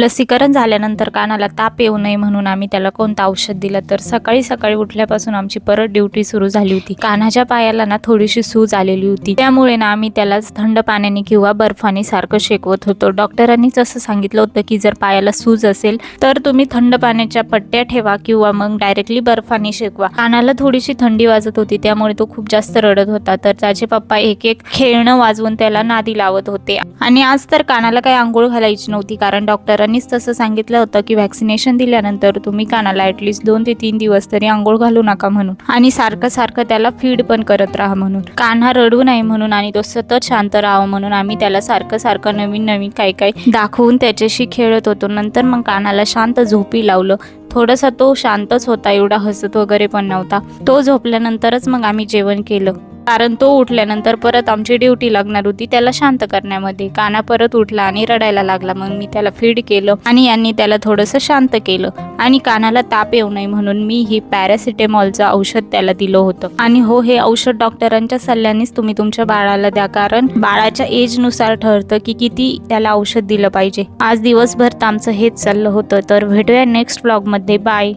लसीकरण झाल्यानंतर कानाला ताप येऊ नये म्हणून आम्ही त्याला कोणतं औषध दिलं? तर सकाळी सकाळी उठल्यापासून आमची परत ड्युटी सुरू झाली होती. कानाच्या पायाला ना थोडीशी सूज आलेली होती. त्यामुळे ना आम्ही त्याला थंड पाण्याने किंवा बर्फाने सारखं शेकवत होतो. डॉक्टरांनीच असं सांगितलं होतं की जर पायाला सूज असेल तर तुम्ही थंड पाण्याच्या पट्ट्या ठेवा किंवा मग डायरेक्टली बर्फाने शेकवा. कानाला थोडीशी थंडी वाजत होती त्यामुळे तो खूप जास्त रडत होता. तर त्याचे पप्पा एक एक खेळणं वाजवून त्याला नादी लावत होते. आणि आज तर कानाला काही आंघोळ घालायची नव्हती कारण डॉक्टरांनीच तसं सांगितलं होतं की व्हॅक्सिनेशन दिल्यानंतर तुम्ही कानाला ॲटलिस्ट दोन ते तीन दिवस तरी आंघोळ घालू नका म्हणून. आणि सारखं सारखं त्याला फीड पण करत राहा म्हणून. कान हा रडू नये म्हणून आणि तो सतत शांत राहावं म्हणून आम्ही त्याला सारखं सारखं नवीन नवीन काही काही दाखवून त्याच्याशी खेळत होतो. नंतर मग कानाला शांत झोपी लावलं. थोडासा तो शांतच होता एवढा हसत वगैरे पण नव्हता. तो झोपल्यानंतरच मग आम्ही जेवण केलं. कारण तो उठल्यानंतर परत आमची ड्युटी लागणार होती त्याला शांत करण्यामध्ये. काना परत उठला आणि रडायला लागला. मग मी त्याला फीड केलं आणि यांनी त्याला थोडंसं शांत केलं. आणि कानाला ताप येऊ नये म्हणून मी ही पॅरासिटेमॉलचं औषध त्याला दिलं होतं. आणि हो हे औषध डॉक्टरांच्या सल्ल्यानेच तुम्ही तुमच्या बाळाला द्या. कारण बाळाच्या एजनुसार ठरतं की किती त्याला औषध दिलं पाहिजे. आज दिवसभर तर आमचं हेच चाललं होतं. तर भेटूया नेक्स्ट ब्लॉगमध्ये बाय